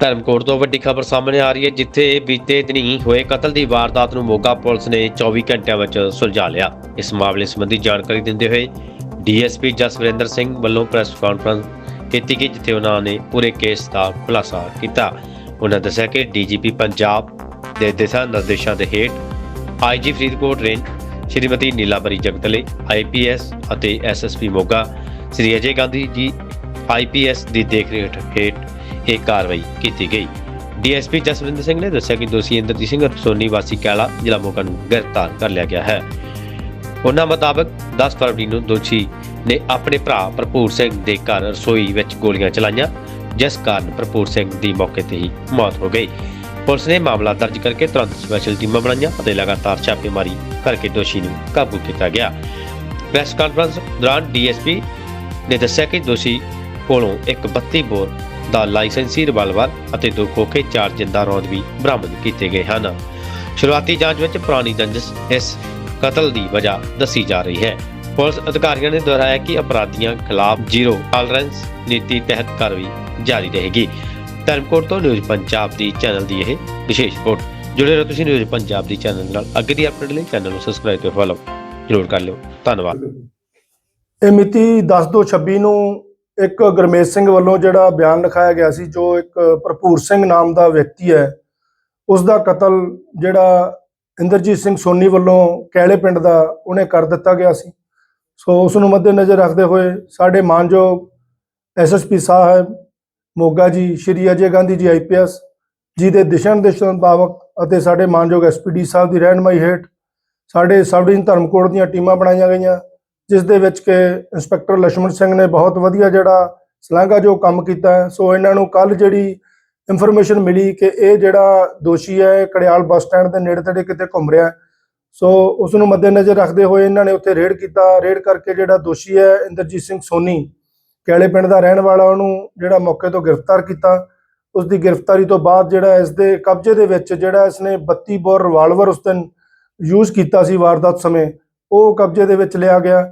ਧਰਮਕੋਟ ਤੋਂ ਵੱਡੀ ਖਬਰ ਸਾਹਮਣੇ ਆ ਰਹੀ ਹੈ, ਜਿੱਥੇ ਬੀਤੇ ਦਿਨੀ ਹੋਏ ਕਤਲ ਦੀ ਵਾਰਦਾਤ ਨੂੰ ਮੋਗਾ ਪੁਲਿਸ ਨੇ 24 ਘੰਟਿਆਂ ਵਿੱਚ ਸੁਲਝਾ ਲਿਆ। ਇਸ ਮਾਮਲੇ ਸੰਬੰਧੀ ਜਾਣਕਾਰੀ ਦਿੰਦੇ ਹੋਏ ਡੀਐਸਪੀ ਜਸਵਿੰਦਰ ਸਿੰਘ ਵੱਲੋਂ ਪ੍ਰੈਸ ਕਾਨਫਰੰਸ ਕੀਤੀ ਗਈ, ਜਿੱਥੇ ਉਹਨਾਂ ਨੇ ਪੂਰੇ ਕੇਸ ਦਾ ਖੁਲਾਸਾ ਕੀਤਾ। ਉਹਨਾਂ ਦੱਸਿਆ ਕਿ ਡੀਜੀਪੀ ਪੰਜਾਬ ਦੇ ਦਿਸ਼ਾ ਨਿਰਦੇਸ਼ਾਂ ਦੇ ਹੇਠ IG Faridkot range, Shrimati Nilambari Jagdale IPS ਅਤੇ ਐਸਐਸਪੀ ਮੋਗਾ, ਸ੍ਰੀ ਅਜੇ ਗਾਂਧੀ ਜੀ, ਆਈਪੀਐਸ ਦੀ ਦੇਖਰੇਖ ਹੇਠ ਇਹ ਕਾਰਵਾਈ ਕੀਤੀ ਗਈ। ਡੀਐਸਪੀ ਜਸਵਿੰਦਰ ਸਿੰਘ ਨੇ ਦੱਸਿਆ ਕਿ ਦੋਸ਼ੀ ਇੰਦਰਜੀਤ ਸਿੰਘ ਸੋਨੀ ਵਾਸੀ ਕੈਲਾ ਜ਼ਿਲ੍ਹਾ ਮੋਗਾ ਨੂੰ ਗ੍ਰਿਫਤਾਰ ਕਰ ਲਿਆ ਗਿਆ ਹੈ। ਉਹਨਾਂ ਮੁਤਾਬਕ 10 ਫਰਵਰੀ ਨੂੰ ਦੋਸ਼ੀ ਨੇ ਆਪਣੇ ਭਰਾ ਭਰਪੂਰ ਸਿੰਘ ਦੇ ਘਰ ਰਸੋਈ ਵਿੱਚ ਗੋਲੀਆਂ ਚਲਾਈਆਂ, ਜਿਸ ਕਾਰਨ ਭਰਪੂਰ ਸਿੰਘ ਦੀ ਮੌਕੇ ਤੇ ਹੀ ਮੌਤ ਹੋ ਗਈ। ਪੁਲਿਸ ਨੇ ਮਾਮਲਾ ਦਰਜ ਕਰਕੇ ਤੁਰੰਤ ਸਪੈਸ਼ਲ ਟੀਮਾਂ ਬਣਾਈਆਂ ਅਤੇ ਲਗਾਤਾਰ ਛਾਪੇਮਾਰੀ ਕਰਕੇ ਦੋਸ਼ੀ ਨੂੰ ਕਾਬੂ ਕੀਤਾ ਗਿਆ। ਪ੍ਰੈਸ ਕਾਨਫਰੰਸ ਦੌਰਾਨ ਡੀਐਸਪੀ ਨੇ ਦੱਸਿਆ ਕਿ ਦੋਸ਼ੀ ਕੋਲੋਂ ਇੱਕ 32 ਬੋਰ ਦਾ ਲਾਇਸੈਂਸੀ, ਰਿਵਾਲਵਰ ਅਤੇ ਦੋ ਖੋਖੇ ਚਾਰ ਜਿੰਦਾ ਰੌਂਦ ਵੀ ਬਰਾਮਦ ਕੀਤੇ ਗਏ ਹਨ। ਸ਼ੁਰੂਆਤੀ ਜਾਂਚ ਵਿੱਚ ਪੁਰਾਣੀ ਰੰਜਿਸ਼ ਇਸ ਕਤਲ ਦੀ ਵਜ੍ਹਾ ਦੱਸੀ ਜਾ ਰਹੀ ਹੈ। ਪੁਲਿਸ ਅਧਿਕਾਰੀਆਂ ਨੇ ਦੁਹਰਾਇਆ ਕਿ ਅਪਰਾਧੀਆਂ ਖਿਲਾਫ ਜ਼ੀਰੋ ਟਾਲਰੈਂਸ ਨੀਤੀ ਤਹਿਤ ਕਾਰਵਾਈ ਜਾਰੀ ਰਹੇਗੀ। ਧਰਮਕੋਟ ਤੋਂ ਨਿਊਜ਼ ਪੰਜਾਬ ਦੀ ਚੈਨਲ ਦੀ ਇਹ ਵਿਸ਼ੇਸ਼ ਰਿਪੋਰਟ। ਜੁੜੇ ਰਹੋ ਤੁਸੀਂ ਨਿਊਜ਼ ਪੰਜਾਬ ਦੀ ਚੈਨਲ ਨਾਲ। ਅੱਗੇ ਦੀ ਅਪਡੇਟ ਲਈ ਚੈਨਲ ਨੂੰ ਸਬਸਕ੍ਰਾਈਬ ਤੇ ਫੋਲੋ ਜ਼ਰੂਰ ਕਰ ਲਿਓ। ਧੰਨਵਾਦ। ਇਹ ਮਿਤੀ 10/2/26 ਨੂੰ ਇੱਕ ਗਰਮੇਸ਼ ਸਿੰਘ ਵੱਲੋਂ ਜਿਹੜਾ ਬਿਆਨ ਲਿਖਾਇਆ ਗਿਆ ਸੀ, ਜੋ ਇੱਕ ਭਰਪੂਰ ਸਿੰਘ ਨਾਮ ਦਾ ਵਿਅਕਤੀ ਹੈ ਉਸ ਦਾ ਕਤਲ ਜਿਹੜਾ ਇੰਦਰਜੀਤ ਸਿੰਘ ਸੋਨੀ ਵੱਲੋਂ ਕੈਲੇ ਪਿੰਡ ਦਾ ਉਹਨੇ ਕਰ ਦਿੱਤਾ ਗਿਆ ਸੀ। ਸੋ ਉਸ ਨੂੰ ਮੱਦੇਨਜ਼ਰ ਰੱਖਦੇ ਹੋਏ ਸਾਡੇ ਮਾਨਯੋਗ ਐਸਐਸਪੀ ਸਾਹਿਬ, ਮੋਗਾ ਜੀ, ਸ਼੍ਰੀ ਅਜੇ ਗਾਂਧੀ ਜੀ ਆਈਪੀਐਸ ਜੀ ਦੇ ਦਿਸ਼ਾ ਨਿਰਦੇਸ਼ਾਂ ਮੁਤਾਬਕ ਅਤੇ ਸਾਡੇ ਮਾਨਯੋਗ ਐਸਪੀਡੀ ਸਾਹਿਬ ਦੀ ਰਹਿਨਮਾਈ ਹੇਠ ਸਾਡੇ ਸਬ ਡਿਵੀਜ਼ਨ ਧਰਮਕੋਟ ਦੀਆਂ ਟੀਮਾਂ ਬਣਾਈਆਂ ਗਈਆਂ। ਜਿਸ ਦੇ ਵਿੱਚ ਕਿ ਇੰਸਪੈਕਟਰ ਲਛਮਣ ਸਿੰਘ ਨੇ ਬਹੁਤ ਵਧੀਆ ਜਿਹੜਾ ਸਲਾਂਗਾ ਜੋ ਕੰਮ ਕੀਤਾ ਸੋ ਇਹਨਾਂ ਨੂੰ ਕੱਲ ਜਿਹੜੀ ਇਨਫੋਰਮੇਸ਼ਨ ਮਿਲੀ ਕਿ ਇਹ ਜਿਹੜਾ ਦੋਸ਼ੀ ਹੈ ਕੜਿਆਲ ਬੱਸ ਸਟੈਂਡ ਦੇ ਨੇੜੇ ਤੇੜੇ ਕਿਤੇ ਘੁੰਮ ਰਿਹਾ ਸੋ ਉਸ ਨੂੰ ਮੱਦੇਨਜ਼ਰ ਰੱਖਦੇ ਹੋਏ ਇਹਨਾਂ ਨੇ ਉੱਥੇ ਰੇਡ ਕੀਤਾ। ਰੇਡ ਕਰਕੇ ਜਿਹੜਾ ਦੋਸ਼ੀ ਹੈ, ਇੰਦਰਜੀਤ ਸਿੰਘ ਸੋਨੀ, ਕੈਲੇ ਪਿੰਡ ਦਾ ਰਹਿਣ ਵਾਲਾ, ਉਹਨੂੰ ਜਿਹੜਾ ਮੌਕੇ ਤੋਂ ਗ੍ਰਿਫਤਾਰ ਕੀਤਾ। ਉਸ ਦੀ ਗ੍ਰਿਫਤਾਰੀ ਤੋਂ ਬਾਅਦ ਜਿਹੜਾ ਇਸ ਦੇ ਕਬਜ਼ੇ ਦੇ ਵਿੱਚ ਜਿਹੜਾ ਇਸਨੇ 32 ਬੋਰ ਰਿਵਾਲਵਰ ਉਸ ਦਿਨ ਯੂਜ਼ ਕੀਤਾ ਸੀ ਵਾਰਦਾਤ ਸਮੇਂ। ਉਹ ਕਬਜ਼ੇ ਦੇ ਵਿੱਚ ਲਿਆ ਗਿਆ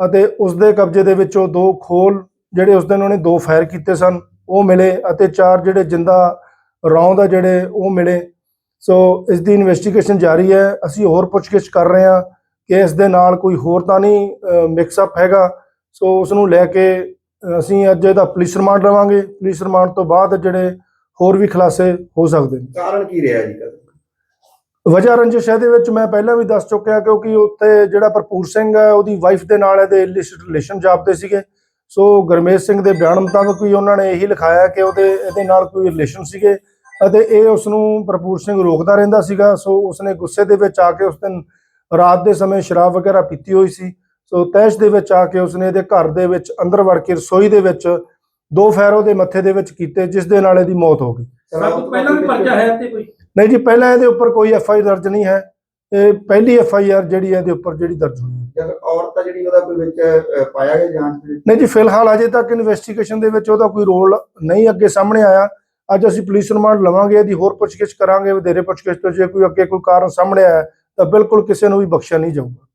ਅਤੇ ਉਸ ਦੇ ਕਬਜ਼ੇ ਦੇ ਵਿੱਚੋਂ ਦੋ ਖੋਲ ਜਿਹੜੇ ਉਸ ਦਿਨ ਉਹਨੇ ਦੋ ਫਾਇਰ ਕੀਤੇ ਸਨ, ਉਹ ਮਿਲੇ ਅਤੇ ਚਾਰ ਜਿਹੜੇ ਜਿੰਦਾ ਰੌਂਦ ਆ ਜਿਹੜੇ ਉਹ ਮਿਲੇ। ਸੋ ਇਸ ਦੀ ਇਨਵੈਸਟੀਗੇਸ਼ਨ ਜਾਰੀ ਹੈ। ਅਸੀਂ ਹੋਰ ਪੁੱਛਗਿੱਛ ਕਰ ਰਹੇ ਹਾਂ ਕਿ ਇਸ ਦੇ ਨਾਲ ਕੋਈ ਹੋਰ ਤਾਂ ਨਹੀਂ ਮਿਕਸ ਅਪ ਹੈਗਾ। ਸੋ ਉਸ ਨੂੰ ਲੈ ਕੇ ਅਸੀਂ ਅੱਜ ਇਹਦਾ ਪੁਲਿਸ ਰਿਮਾਂਡ ਲਵਾਂਗੇ। ਪੁਲਿਸ ਰਿਮਾਂਡ ਤੋਂ ਬਾਅਦ ਜਿਹੜੇ ਹੋਰ ਵੀ ਖੁਲਾਸੇ ਹੋ ਸਕਦੇ ਨੇ। ਕਾਰਨ ਕੀ ਰਿਹਾ ਜੀ? ਵਜ੍ਹਾ ਰੰਜਿਸ਼ ਇਹਦੇ ਵਿੱਚ ਮੈਂ ਪਹਿਲਾਂ ਵੀ ਦੱਸ ਚੁੱਕਿਆ ਕਿਉਂਕਿ ਉੱਥੇ ਜਿਹੜਾ ਭਰਪੂਰ ਸਿੰਘ ਹੈ, ਉਹਦੀ ਵਾਈਫ ਦੇ ਨਾਲ ਇਹਦੇ ਰਿਲੇਸ਼ਨ ਜਾਪਦੇ ਸੀਗੇ। ਸੋ ਗਰਮੇਸ਼ ਸਿੰਘ ਦੇ ਬਿਆਨ ਮੁਤਾਬਕ ਵੀ ਉਹਨਾਂ ਨੇ ਇਹੀ ਲਿਖਾਇਆ ਕਿ ਉਹਦੇ, ਇਹਦੇ ਨਾਲ ਕੋਈ ਰਿਲੇਸ਼ਨ ਸੀਗੇ ਅਤੇ ਇਹ ਉਸ ਨੂੰ ਭਰਪੂਰ ਸਿੰਘ ਰੋਕਦਾ ਰਹਿੰਦਾ ਸੀਗਾ। ਸੋ ਉਸਨੇ ਗੁੱਸੇ ਦੇ ਵਿੱਚ ਆ ਕੇ ਉਸ ਦਿਨ ਰਾਤ ਦੇ ਸਮੇਂ ਸ਼ਰਾਬ ਵਗੈਰਾ ਪੀਤੀ ਹੋਈ ਸੀ। ਸੋ ਤੈਸ਼ ਦੇ ਵਿੱਚ ਆ ਕੇ ਉਸਨੇ ਇਹਦੇ ਘਰ ਦੇ ਵਿੱਚ ਅੰਦਰ ਵੜ ਕੇ ਰਸੋਈ ਦੇ ਵਿੱਚ ਦੋ ਫੈਰੋ ਦੇ ਮੱਥੇ ਦੇ ਵਿੱਚ ਕੀਤੇ, ਜਿਸ ਦੇ ਨਾਲ ਇਹਦੀ ਮੌਤ ਹੋ ਗਈ। ਸਭ ਤੋਂ ਪਹਿਲਾਂ ਵੀ ਪਰਚਾ ਹੈ ਤੇ ਕੋਈ? ਨਹੀਂ ਜੀ ਪਹਿਲਾਂ ਇਹਦੇ ਉੱਪਰ ਕੋਈ ਐਫ ਆਈ ਦਰਜ ਨਹੀਂ ਹੈ। ਇਹ ਪਹਿਲੀ ਐਫ ਆਈ ਆਰ ਜਿਹੜੀ ਇਹਦੇ ਉੱਪਰ ਜਿਹੜੀ ਦਰਜ ਹੋਈ ਹੈ। ਔਰਤ ਜਿਹੜੀ ਉਹਦਾ ਕੋਈ ਵਿੱਚ ਪਾਇਆ ਗਿਆ ਜਾਂਚ ਦੇ? ਨਹੀਂ ਜੀ ਫਿਲਹਾਲ ਅਜੇ ਤੱਕ ਇਨਵੈਸਟੀਗੇਸ਼ਨ ਦੇ ਵਿੱਚ ਉਹਦਾ ਕੋਈ ਰੋਲ ਨਹੀਂ ਅੱਗੇ ਸਾਹਮਣੇ ਆਇਆ। ਅੱਜ ਅਸੀਂ ਪੁਲਿਸ ਰਿਮਾਂਡ ਲਵਾਂਗੇ ਇਹਦੀ ਹੋਰ ਪੁੱਛਗਿੱਛ ਕਰਾਂਗੇ ਵਧੇਰੇ ਪੁੱਛਗਿੱਛ ਤੋਂ ਜੇ ਕੋਈ ਅੱਗੇ ਕੋਈ ਕਾਰਨ ਸਾਹਮਣੇ ਆਇਆ ਤਾਂ ਬਿਲਕੁਲ ਕਿਸੇ ਨੂੰ ਵੀ ਬਖਸ਼ਿਆ ਨਹੀਂ ਜਾਊਗਾ।